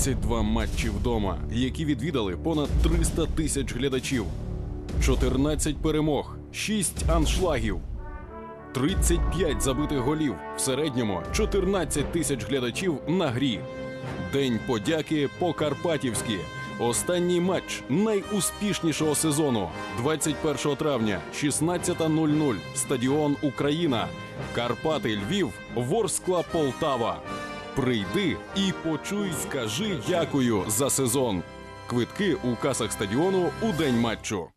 22 матчі вдома, які відвідали понад 300 тисяч глядачів, 14 перемог, 6 аншлагів, 35 забитих голів, в середньому 14 тисяч глядачів на грі. День подяки по-карпатівськи. Останній матч найуспішнішого сезону 21 травня, 16.00. Стадіон Україна. Карпати Львів, Ворскла Полтава. Прийди і почуй, скажи дякую за сезон. Квитки у касах стадіону у день матчу.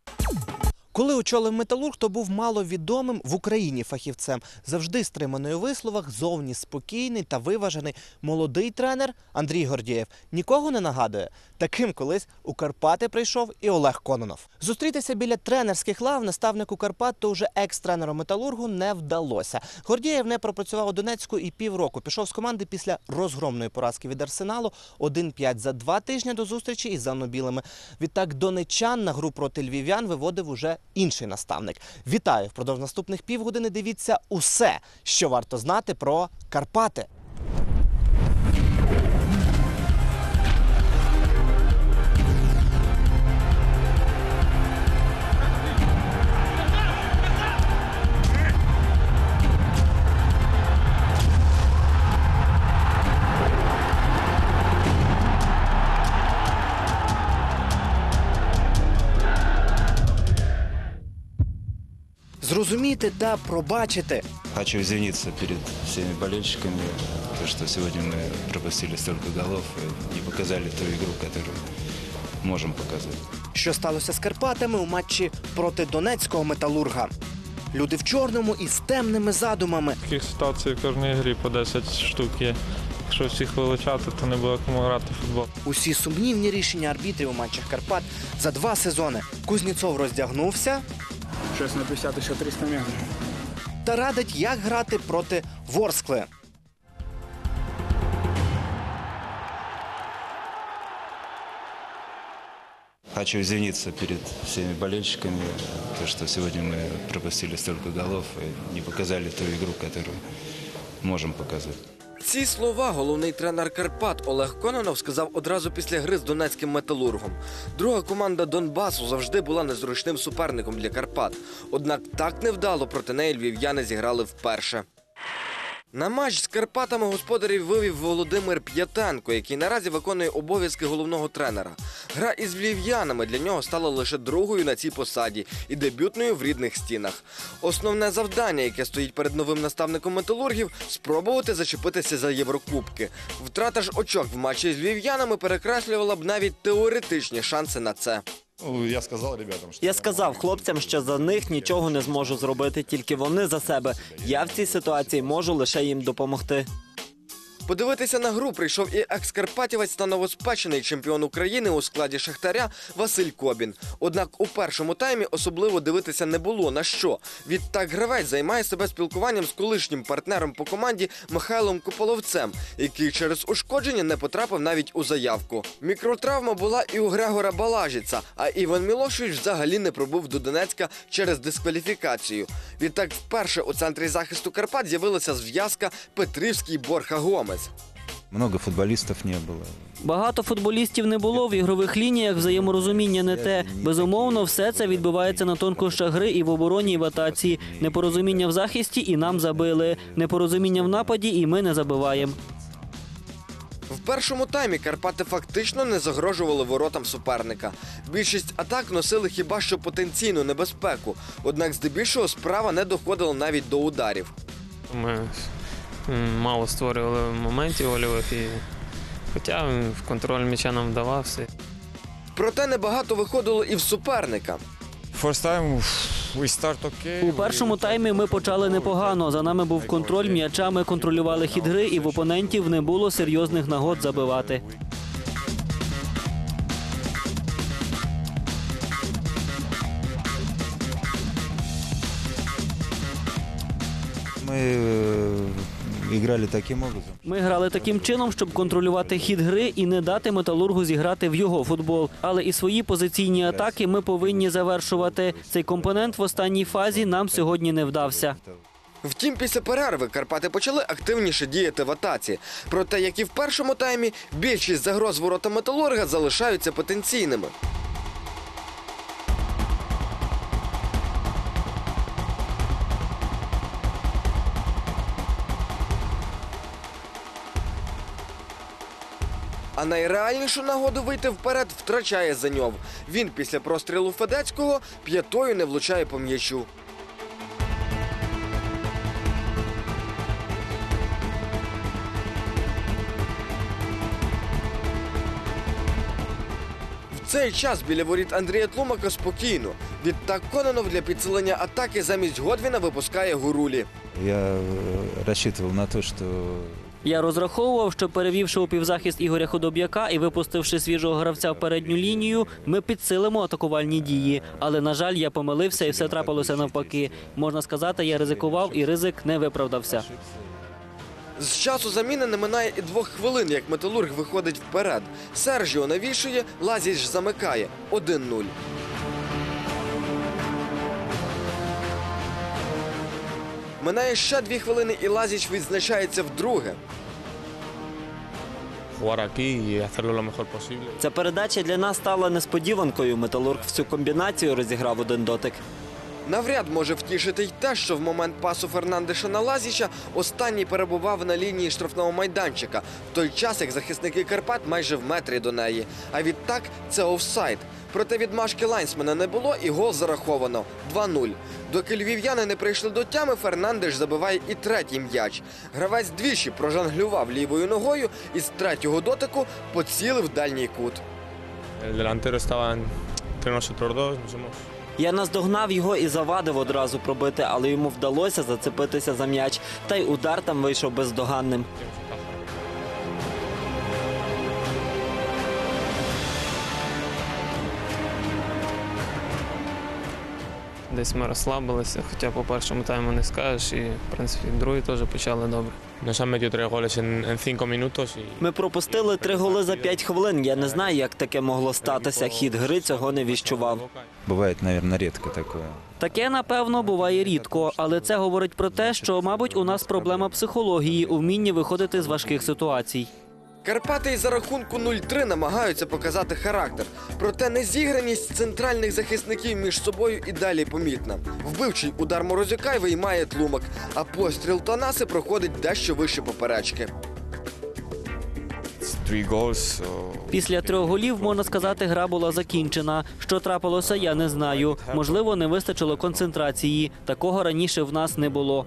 Коли очолив металург, то був маловідомим в Україні фахівцем. Завжди стриманий у висловах, зовні спокійний та виважений молодий тренер Андрій Гордієв. Нікого не нагадує. Таким колись у Карпати прийшов і Олег Кононов. Зустрітися біля тренерських лав наставнику Карпат то вже екс-тренеру металургу не вдалося. Гордієв не пропрацював у Донецьку і півроку. Пішов з команди після розгромної поразки від Арсеналу 1-5 за два тижні до зустрічі із занобілими. Відтак донечан на гру проти львів'ян виводив уже інший наставник. Вітаю! Впродовж наступних півгодини дивіться усе, що варто знати про Карпати. Зрозуміти та пробачити. Хочу извиниться перед всеми болельщиками, то, что сегодня мы пропустили столько голов и не показали ту игру, которую можем показать. що сталося з Карпатами у матчі проти донецького металурга. Люди в чорному і з темними задумами. Таких ситуацій в кожній грі по 10 штук є. Якщо всіх вилучати, то не буде кому грати в футбол. Усі сумнівні рішення арбітрів у матчах Карпат за два сезони. Кузніцов роздягнувся 6 на 50 еще 300 метров. та радить, як грати проти Ворскли. Хочу извиниться перед всеми болельщиками, то, что сегодня мы пропустили столько голов и не показали ту игру, которую можем показать. Ці слова головний тренер Карпат Олег Кононов сказав одразу після гри з донецьким металургом. Друга команда Донбасу завжди була незручним суперником для Карпат. Однак так невдало проти неї львів'яни зіграли вперше. На матч з Карпатами господарів вивів Володимир П'ятенко, який наразі виконує обов'язки головного тренера. Гра із львів'янами для нього стала лише другою на цій посаді і дебютною в рідних стінах. Основне завдання, яке стоїть перед новим наставником металургів, спробувати зачепитися за Єврокубки. Втрата ж очок в матчі з львів'янами перекреслювала б навіть теоретичні шанси на це. Я сказав ребятам, що Я сказав хлопцям, що за них нічого не зможу зробити, тільки вони за себе. Я в цій ситуації можу лише їм допомогти. Подивитися на гру прийшов і екс-карпатівець та новоспечений чемпіон України у складі Шахтаря Василь Кобін. Однак у першому таймі особливо дивитися не було на що. Відтак гравець займає себе спілкуванням з колишнім партнером по команді Михайлом Кополовцем, який через ушкодження не потрапив навіть у заявку. Мікротравма була і у Грегора Балажіца, а Іван Мілошевич взагалі не пробув до Донецька через дискваліфікацію. Відтак вперше у центрі захисту Карпат з'явилася зв'язка Петрівський Борха Гомес. Много футболистов не было. Багато футболістів не було в ігрових лініях, взаєморозуміння не те. Безумовно, все це відбувається на тонкощах гри і в обороні, і в атаці. Непорозуміння в захисті, і нам забили. Непорозуміння в нападі, і ми не забиваємо. В першому таймі Карпати фактично не загрожували воротам суперника. Більшість атак носили хіба що потенційну небезпеку, однак здебільшого справа не доходила навіть до ударів. Ми мало створювали моментів гольових і хоча в контроль м'яча нам вдавався. Проте небагато виходило і в суперника. First time we start okay. У першому таймі ми почали непогано. За нами був контроль м'яча, ми контролювали хід гри, і в опонентів не було серйозних нагод забивати. Мы играли таким образом. Ми грали таким чином, щоб контролювати хід гри і не дати металургу зіграти в його футбол. Але і свої позиційні атаки ми повинні завершувати. Цей компонент в останній фазі нам сьогодні не вдався. Втім, після перерви Карпати почали активніше діяти в атаці. Проте, як і в першому таймі, більшість загроз ворота металурга залишаються потенційними. А найреальнішу нагоду вийти вперед втрачає Заньов. Він після прострілу Федецького п'ятою не влучає по м'ячу. Цей час біля воріт Андрія Тлумака спокійно. Відтак Кононов для підсилення атаки замість Годвіна випускає гурулі. Я э, рассчитывал на то, что Я розраховував, що перевівши у півзахист Ігоря Худоб'яка і випустивши свіжого гравця в передню лінію, ми підсилимо атакувальні дії. Але на жаль, я помилився і все трапилося навпаки. Можна сказати, я ризикував і ризик не виправдався. З часу заміни не минає і двох хвилин, як металург виходить вперед. Сержіо навішує, Лазіч замикає 1-0. Минає ще дві хвилини, і Лазіч відзначається вдруге. Ця передача для нас стала несподіванкою. Металург всю комбінацію розіграв один дотик. Навряд може втішити й те, що в момент пасу Фернандеша на Лазіча останній перебував на лінії штрафного майданчика, в той час як захисники Карпат майже в метрі до неї. А відтак це офсайд. Проте відмашки лайнсмена не було і гол зараховано 2-0. Доки львів'яни не прийшли до тями, Фернандеш забиває і третій м'яч. Гравець двічі прожонглював лівою ногою і з третього дотику поцілив дальній кут. El delantero estaba en- entre nosotros dos, Я наздогнав його і завадив одразу пробити, але йому вдалося зацепитися за м'яч. Та й удар там вийшов бездоганним. Десь ми розслабилися, хоча по першому тайму не скажеш, і в принципі другий теж почали добре. Ми пропустили три голи за п'ять хвилин. Я не знаю, як таке могло статися. Хід гри цього не віщував. бывает, наверное, редко такое. Таке, напевно, буває рідко, але це говорить про те, що, мабуть, у нас проблема психології у виходити з важких ситуацій. Карпати із за рахунку 0-3 намагаються показати характер. Проте незіграність центральних захисників між собою і далі помітна. Вбивчий удар Морозюка й виймає тлумак, а постріл Танаси проходить дещо вище поперечки. Після трьох голів, можна сказати, гра була закінчена. Що трапилося, я не знаю. Можливо, не вистачило концентрації. Такого раніше в нас не було.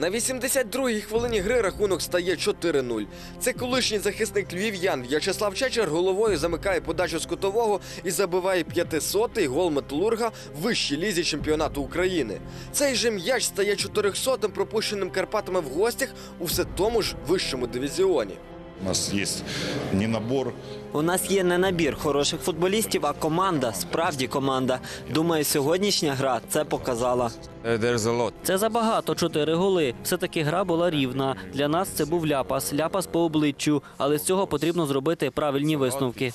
На 82-й хвилині гри рахунок стає 4-0. Це колишній захисник львів'ян В'ячеслав Чечер головою замикає подачу з кутового і забиває 500-й гол металурга в вищій лізі чемпіонату України. Цей же м'яч стає 400-м пропущеним Карпатами в гостях у все тому ж вищому дивізіоні. У нас есть не набор У нас є не набір хороших футболістів, а команда, справді команда. Думаю, сьогоднішня гра це показала. Lot. Це забагато чотири голи. Все-таки гра була рівна. Для нас це був ляпас, ляпас по обличчю. Але з цього потрібно зробити правильні висновки.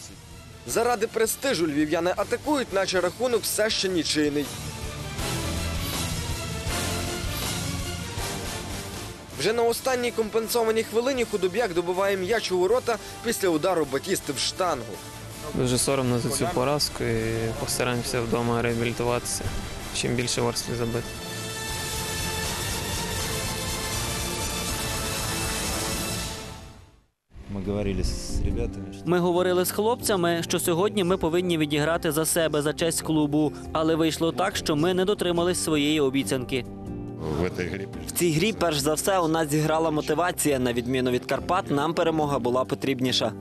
Заради престижу львів'яни атакують, наче рахунок все ще нічийний. Вже на останній компенсованій хвилині худоб'як добиває м'яч у ворота після удару Батісти в штангу. Дуже соромно за цю поразку і постараємося вдома реабілітуватися. Чим більше ворслі забити. Мы говорили ребятами, Ми говорили з хлопцями, що сьогодні ми повинні відіграти за себе, за честь клубу. Але вийшло так, що ми не дотримались своєї обіцянки в этой игре. В цій грі, перш за все, у нас зіграла мотивація. На відміну від Карпат, нам перемога була потрібніша.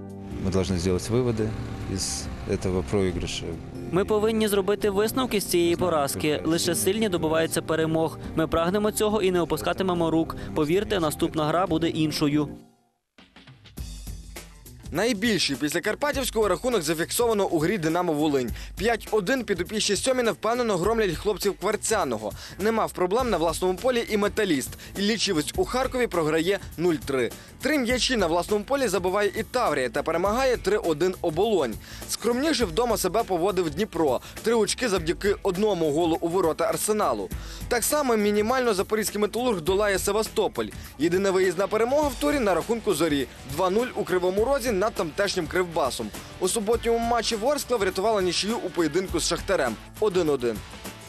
мы должны сделать выводы из этого проигрыша. Ми повинні зробити висновки з цієї поразки. Лише сильні добиваються перемог. Ми прагнемо цього і не опускатимемо рук. Повірте, наступна гра буде іншою. Найбільший після Карпатівського рахунок зафіксовано у грі Динамо Волинь. 5-1 підопічні Сьоміна впевнено громлять хлопців Кварцяного. Не мав проблем на власному полі і металіст. І лічівець у Харкові програє 0-3. Три м'ячі на власному полі забиває і Таврія та перемагає 3-1 оболонь. Скромніше вдома себе поводив Дніпро. Три очки завдяки одному голу у ворота Арсеналу. Так само мінімально запорізький металург долає Севастополь. Єдина виїзна перемога в турі на рахунку зорі 2-0 у кривому розі над тамтешнім кривбасом. У суботньому матчі Ворскла врятувала нічию у поєдинку з Шахтарем 1-1.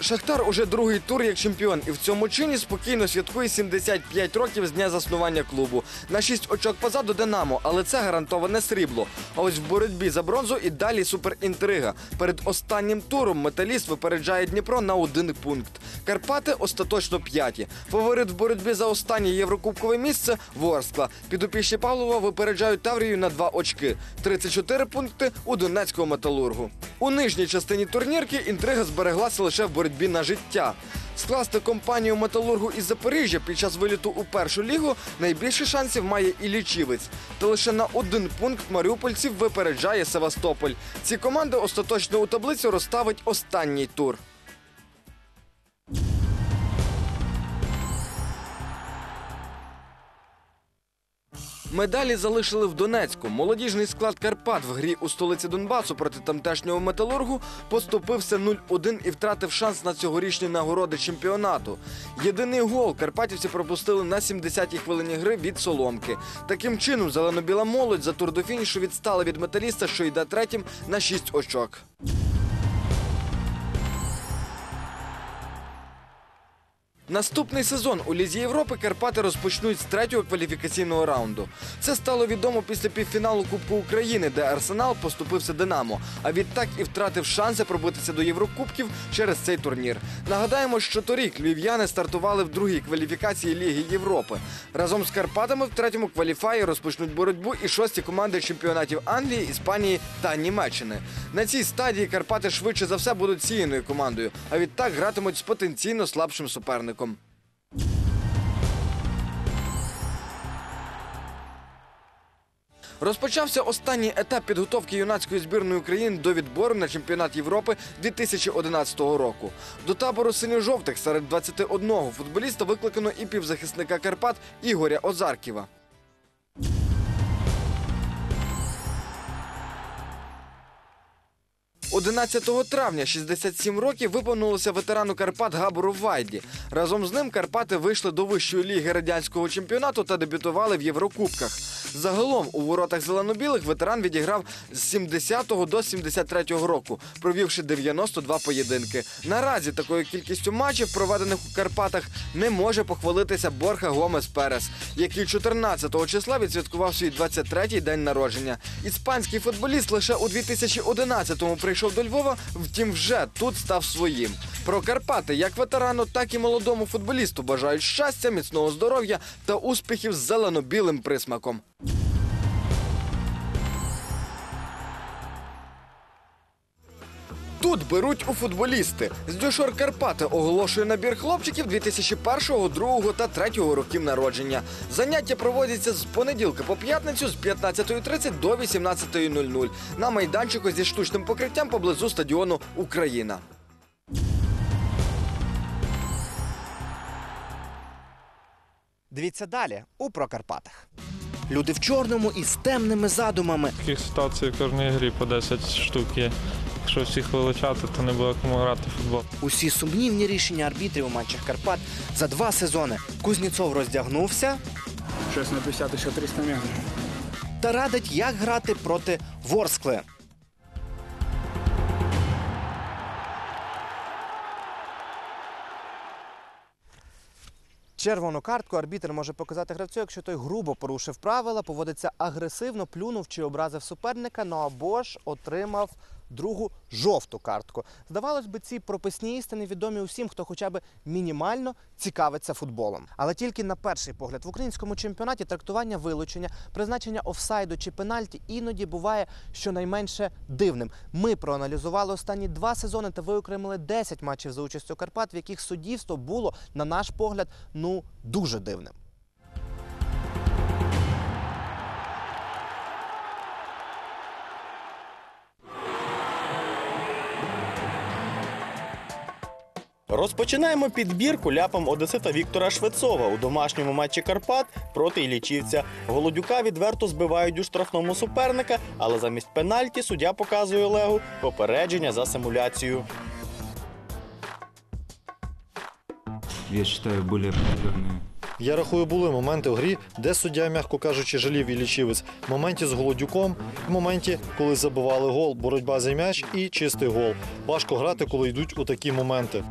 Шахтар уже другий тур як чемпіон, і в цьому чині спокійно святкує 75 років з дня заснування клубу. На 6 очок позаду Динамо, але це гарантоване срібло. А ось в боротьбі за бронзу і далі суперінтрига. Перед останнім туром металіст випереджає Дніпро на один пункт. Карпати остаточно п'яті. Фаворит в боротьбі за останнє єврокубкове місце Ворскла. Підопічні Павлова випереджають Таврію на два очки. 34 пункти у Донецького металургу. У нижній частині турнірки інтрига збереглася лише в боротьбі на життя. Скласти компанію металургу із Запоріжжя під час виліту у першу лігу найбільше шансів має і лічівець. Та лише на один пункт маріупольців випереджає Севастополь. Ці команди остаточно у таблицю розставить останній тур. Медалі залишили в Донецьку. Молодіжний склад Карпат в грі у столиці Донбасу проти тамтешнього металургу поступився 0-1 і втратив шанс на цьогорічні нагороди чемпіонату. Єдиний гол карпатівці пропустили на 70-й хвилині гри від Соломки. Таким чином, зелено-біла молодь за тур до фінішу відстала від металіста, що йде третім на 6 очок. Наступний сезон у Лізі Європи Карпати розпочнуть з третього кваліфікаційного раунду. Це стало відомо після півфіналу Кубку України, де Арсенал поступився Динамо, а відтак і втратив шанси пробитися до Єврокубків через цей турнір. Нагадаємо, що торік львів'яни стартували в другій кваліфікації Ліги Європи. Разом з Карпатами в третьому кваліфаї розпочнуть боротьбу і шості команди чемпіонатів Англії, Іспанії та Німеччини. На цій стадії Карпати швидше за все будуть сіяною командою, а відтак гратимуть з потенційно слабшим суперником. Розпочався останній етап підготовки юнацької збірної України до відбору на чемпіонат Європи 2011 року. До табору синьо-жовтих серед 21 футболіста викликано і півзахисника Карпат Ігоря Озарківа. – 11 травня 67 років виповнилося ветерану Карпат Габору Вайді. Разом з ним Карпати вийшли до вищої ліги радянського чемпіонату та дебютували в Єврокубках. Загалом у воротах зелено-білих ветеран відіграв з 70 до 73 року, провівши 92 поєдинки. Наразі такою кількістю матчів, проведених у Карпатах, не може похвалитися Борха Гомес Перес, який 14 числа відсвяткував свій 23-й день народження. Іспанський футболіст лише у 2011-му прийшов до Львова, втім, вже тут став своїм. Про Карпати як ветерану, так і молодому футболісту бажають щастя, міцного здоров'я та успіхів з зелено-білим присмаком. Тут беруть у футболісти. З Дюшор Карпати оголошує набір хлопчиків 2001, 2 та 3 років народження. Заняття проводяться з понеділка по п'ятницю з 15.30 до 18.00 на майданчику зі штучним покриттям поблизу стадіону Україна. Дивіться далі у Прокарпатах. Люди в чорному і з темними задумами. Таких ситуацій в кожній грі по 10 штук є. Якщо всіх вилучати, то не буде кому грати в футбол. Усі сумнівні рішення арбітрів у матчах Карпат за два сезони. Кузнєцов роздягнувся 6 на 50 еще 300 метров. та радить, як грати проти Ворскли. Червону картку арбітр може показати гравцю, якщо той грубо порушив правила, поводиться агресивно, плюнув чи образив суперника, ну або ж отримав другу жовту картку. Здавалось би, ці прописні істини відомі усім, хто хоча б мінімально цікавиться футболом. Але тільки на перший погляд в українському чемпіонаті трактування вилучення, призначення офсайду чи пенальті іноді буває щонайменше дивним. Ми проаналізували останні два сезони та виокремили 10 матчів за участю Карпат, в яких суддівство було, на наш погляд, ну дуже дивним. Розпочинаємо підбірку ляпом Одесита Віктора Швецова у домашньому матчі Карпат проти Іллічівця. Голодюка відверто збивають у штрафному суперника, але замість пенальті суддя показує Олегу попередження за симуляцію. Я считаю, более определенные Я рахую, були моменти в грі, де суддя, м'яко кажучи, жалів і лічівець. В моменті з Голодюком, в моменті, коли забивали гол, боротьба за м'яч і чистий гол. Важко грати, коли йдуть у такі моменти.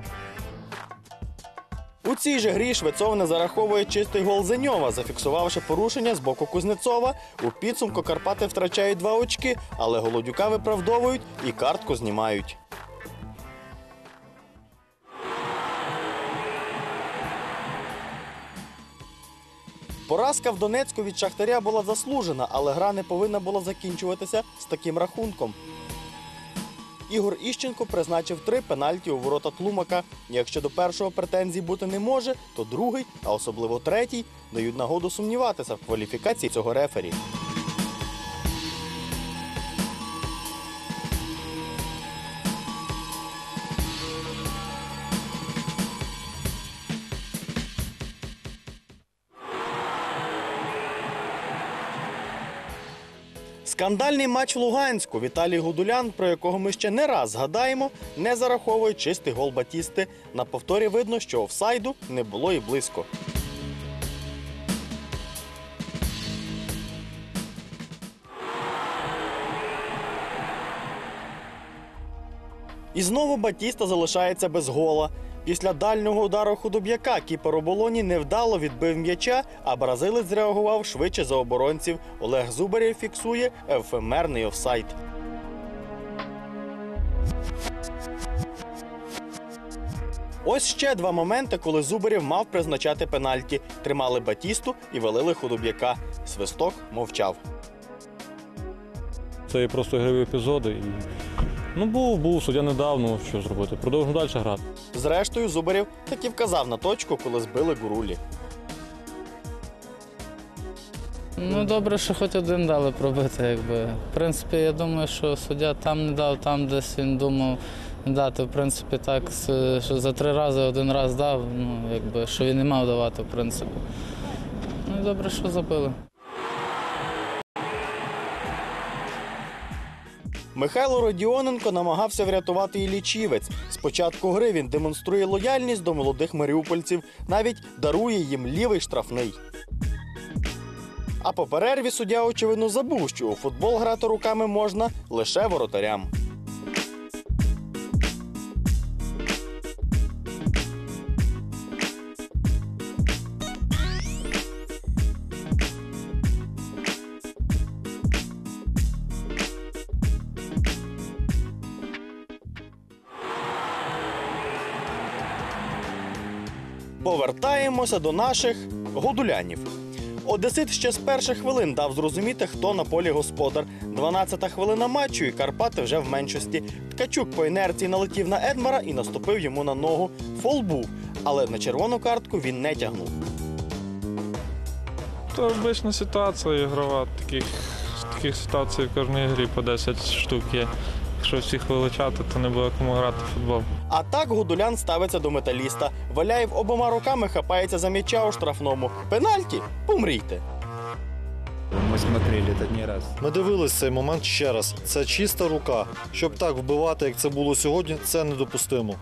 У цій же грі Швецов не зараховує чистий гол Зеньова, зафіксувавши порушення з боку Кузнецова. У підсумку Карпати втрачають два очки, але Голодюка виправдовують і картку знімають. Поразка в Донецьку від Шахтаря була заслужена, але гра не повинна була закінчуватися з таким рахунком. Ігор Іщенко призначив три пенальті у ворота Тлумака. Якщо до першого претензій бути не може, то другий, а особливо третій, дають нагоду сумніватися в кваліфікації цього рефері. Скандальний матч в Луганську. Віталій Гудулян, про якого ми ще не раз згадаємо, не зараховує чистий гол Батісти. На повторі видно, що офсайду не було і близько. І знову Батіста залишається без гола. Після дальнього удару худоб'яка кіпер оболоні невдало відбив м'яча, а бразилець зреагував швидше за оборонців. Олег Зубарєв фіксує ефемерний офсайд. Ось ще два моменти, коли Зубарєв мав призначати пенальті. Тримали Батісту і валили худоб'яка. Свисток мовчав. Це є просто ігрові епізоди. Ну, був, був, суддя не дав, ну що зробити. Продовжуємо далі грати. Зрештою, Зубарєв таки вказав на точку, коли збили гурулі. Ну, добре, що хоч один дали пробити. Якби. В принципі, я думаю, що суддя там не дав, там десь він думав дати. В принципі, так, що за три рази один раз дав, ну, якби, що він не мав давати, в принципі. Ну і добре, що забили. Михайло Родіоненко намагався врятувати і лічівець. З початку гри він демонструє лояльність до молодих маріупольців, навіть дарує їм лівий штрафний. А по перерві суддя, очевидно, забув, що у футбол грати руками можна лише воротарям. Повертаємося до наших годулянів. Одесит ще з перших хвилин дав зрозуміти, хто на полі господар. 12-та хвилина матчу, і Карпати вже в меншості. Ткачук по інерції налетів на Едмара і наступив йому на ногу. Фол був, але на червону картку він не тягнув. Це обична ситуація ігрова. Таких, таких ситуацій в кожній грі по 10 штук є. Якщо всіх вилучати, то не буде кому грати в футбол. А так Гудулян ставиться до металіста. Валяєв обома руками хапається за м'яча у штрафному. Пенальті? Помрійте. Ми смотрели этот не раз. Ми дивились цей момент ще раз. Це чиста рука. Щоб так вбивати, як це було сьогодні, це недопустимо.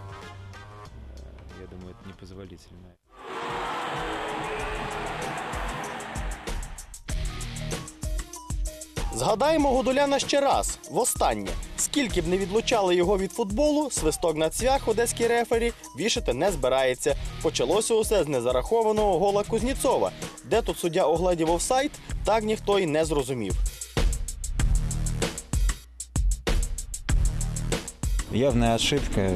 Згадаємо Гудуляна ще раз, востаннє. Скільки б не відлучали його від футболу, свисток на цвях одеський рефері вішати не збирається. Почалося усе з незарахованого гола Кузніцова. Де тут суддя огледів офсайд, так ніхто й не зрозумів. Явная ошибка.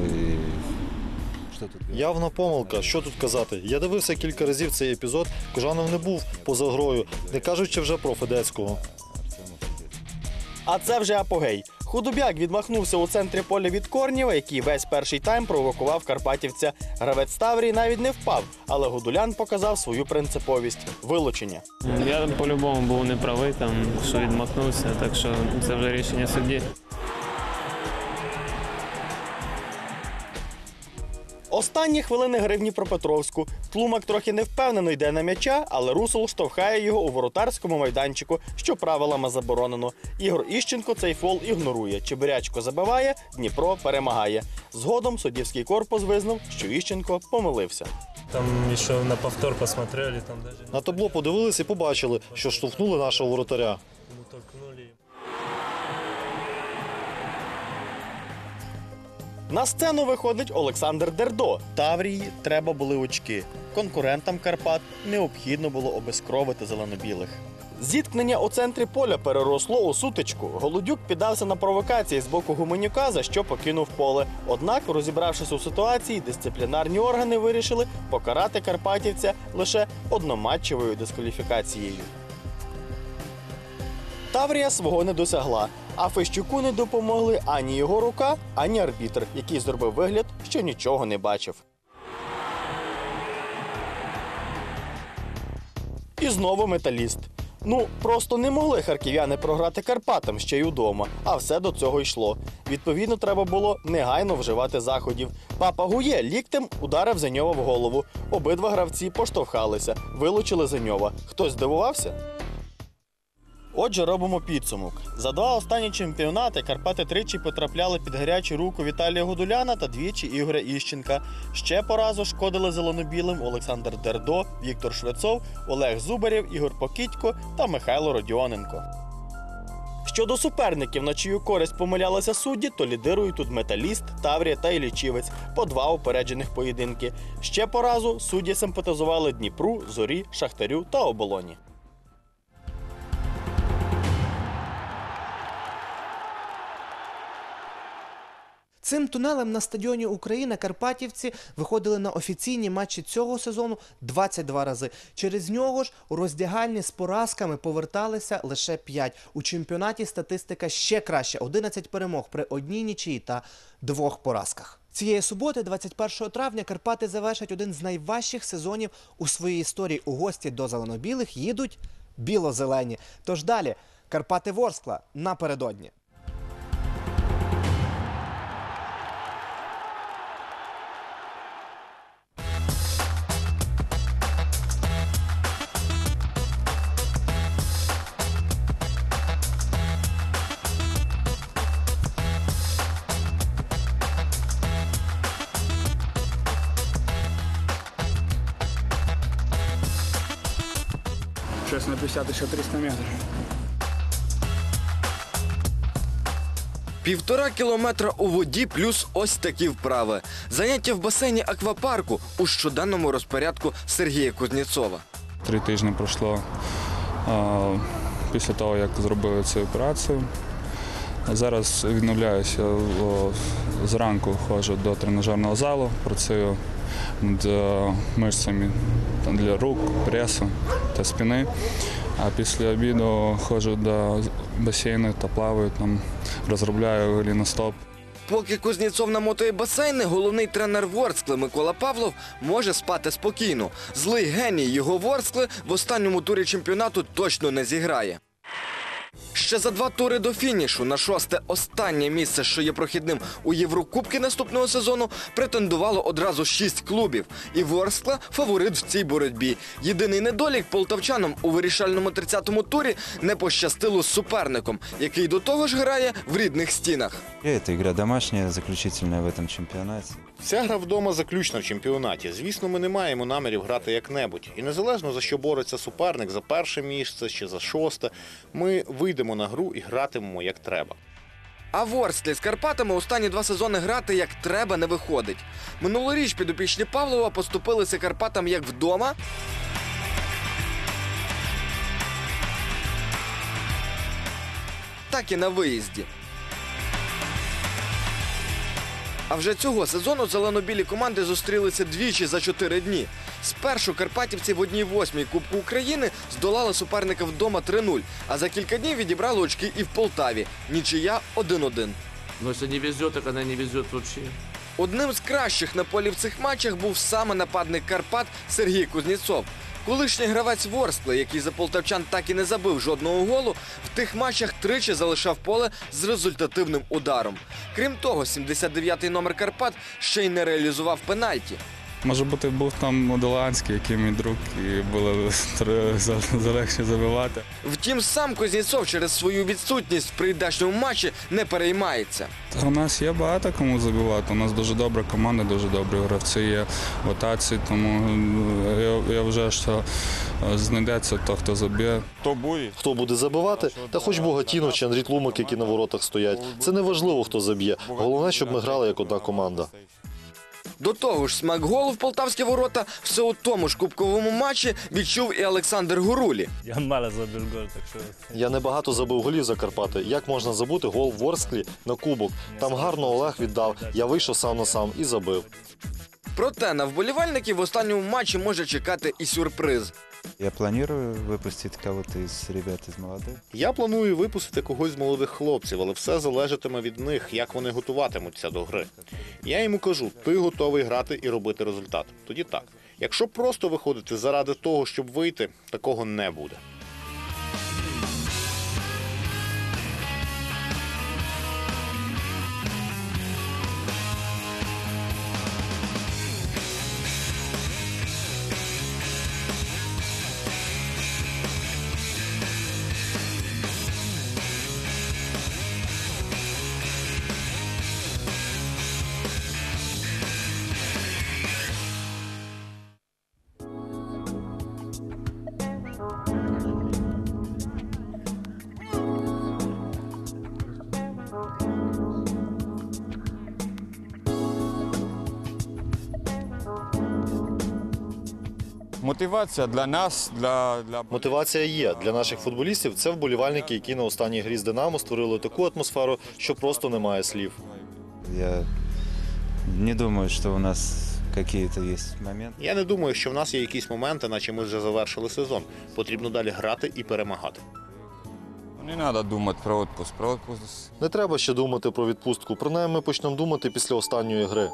тут? Явна помилка. Що тут казати? Я дивився кілька разів цей епізод. Кожанов не був поза грою, не кажучи вже про Федецького. А це вже апогей. Худобяк відмахнувся у центрі поля від Корніва, який весь перший тайм провокував карпатівця. Гравець Таврії навіть не впав, але Гудулян показав свою принциповість вилучення. Я по-любому був неправий, там, що відмахнувся, так що це вже рішення судді. Останні хвилини гри в Дніпропетровську. Тлумак трохи невпевнено йде на м'яча, але Русул штовхає його у воротарському майданчику, що правилами заборонено. Ігор Іщенко цей фол ігнорує. Чебирячко забиває, Дніпро перемагає. Згодом суддівський корпус визнав, що Іщенко помилився. Там еще на повтор посмотрели, там даже На табло подивились і побачили, що штовхнули нашого воротаря. На сцену виходить Олександр Дердо. Таврії треба були очки. Конкурентам Карпат необхідно було обезкровити зелено-білих. Зіткнення у центрі поля переросло у сутичку. Голодюк піддався на провокації з боку гуменюка, за що покинув поле. Однак, розібравшись у ситуації, дисциплінарні органи вирішили покарати карпатівця лише одноматчевою дискваліфікацією. Таврія свого не досягла, а Фещуку не допомогли ані його рука, ані арбітр, який зробив вигляд, що нічого не бачив. І знову металіст. Ну, просто не могли харків'яни програти Карпатам ще й удома, а все до цього йшло. Відповідно, треба було негайно вживати заходів. Папа Гує ліктем ударив Зеньова в голову. Обидва гравці поштовхалися, вилучили Зеньова. Хтось здивувався? Отже, робимо підсумок. За два останні чемпіонати Карпати тричі потрапляли під гарячу руку Віталія Гудуляна та двічі Ігоря Іщенка. Ще по разу шкодили зеленобілим Олександр Дердо, Віктор Швецов, Олег Зубарєв, Ігор Покітько та Михайло Родіоненко. Щодо суперників, на чию користь помилялися судді, то лідирують тут металіст, Таврія та Ілічівець по два упереджених поєдинки. Ще по разу судді симпатизували Дніпру, Зорі, Шахтарю та Оболоні. Цим тунелем на стадіоні Україна Карпатівці виходили на офіційні матчі цього сезону 22 рази. Через нього ж у роздягальні з поразками поверталися лише 5. У чемпіонаті статистика ще краще: 11 перемог при одній нічиї та двох поразках. Цієї суботи, 21 травня, Карпати завершать один з найважчих сезонів у своїй історії. У гості до зеленобілих їдуть біло-зелені. Тож далі Карпати Ворскла напередодні. 300 метров. Півтора кілометра у воді плюс ось такі вправи. Заняття в басейні аквапарку у щоденному розпорядку Сергія Кузнєцова. Три тижні пройшло а, після того, як зробили цю операцію. Зараз відновляюся зранку, ходжу до тренажерного залу, працюю над е, мишцями для рук, пресу та спини. А після обіду ходжу до басейну та плаваю, там, розробляю ліностоп. Поки Кузнєцов намотує басейни, головний тренер Ворскли Микола Павлов може спати спокійно. Злий геній його Ворскли в останньому турі чемпіонату точно не зіграє. Ще за два тури до фінішу на шосте останнє місце, що є прохідним у Єврокубки наступного сезону, претендувало одразу шість клубів. І Ворскла фаворит в цій боротьбі. Єдиний недолік полтавчанам у вирішальному 30-му турі не пощастило з суперником, який до того ж грає в рідних стінах. Это игра домашняя, заключительная в этом чемпионате. Ця гра вдома заключна в чемпіонаті. Звісно, ми не маємо намірів грати як-небудь. І незалежно за що бореться суперник, за перше місце чи за шосте, ми вийдемо на гру і гратимемо як треба. А Ворсклі з Карпатами останні два сезони грати як треба не виходить. Минулоріч підопічні Павлова поступилися Карпатам як вдома. Так і на виїзді. А вже цього сезону зелено-білі команди зустрілися двічі за чотири дні. Спершу карпатівці в одній восьмій Кубку України здолали суперника вдома 3-0, а за кілька днів відібрали очки і в Полтаві. Нічия 1-1. Но если не везет, так она не везет вообще. Одним з кращих на полі в цих матчах був саме нападник Карпат Сергій Кузнєцов. Колишній гравець Ворскли, який за полтавчан так і не забив жодного голу, в тих матчах тричі залишав поле з результативним ударом. Крім того, 79-й номер Карпат ще й не реалізував пенальті. Може бути, був там Модоланський, який мій друг, і було залегше забивати. Втім, сам Кузнєцов через свою відсутність в прийдешньому матчі не переймається. Та у нас є багато кому забивати. У нас дуже добра команда, дуже добрі гравці є в атаці, тому е, я, я вважаю, що е, знайдеться той, хто заб'є. Хто буде? Хто буде забивати? Та хоч Богатінов чи Андрій Тлумак, які на воротах стоять. Це не важливо, хто заб'є. Головне, щоб ми грали як одна команда. До того ж, смак голу в полтавські ворота все у тому ж кубковому матчі відчув і Олександр Гурулі. Я мало забив гол, так що Я небагато забив голів за Карпати. Як можна забути гол в Орсклі на кубок? Там гарно Олег віддав. Я вийшов сам на сам і забив. Проте на вболівальників в останньому матчі може чекати і сюрприз. Я планирую випустити кого-то із ребят із молодих. Я планую випустити когось з молодих хлопців, але все залежатиме від них, як вони готуватимуться до гри. Я йому кажу: ти готовий грати і робити результат. Тоді так. Якщо просто виходити заради того, щоб вийти, такого не буде. Мотивація для нас, для, для... Мотивація є для наших футболістів. Це вболівальники, які на останній грі з Динамо створили таку атмосферу, що просто немає слів. Я не думаю, что у нас какие-то есть моменты. Я не думаю, що в нас є якісь моменти, наче ми вже завершили сезон. Потрібно далі грати і перемагати. Не треба думати про відпуск. Про відпуск Не треба ще думати про відпустку. Про неї ми почнемо думати після останньої гри.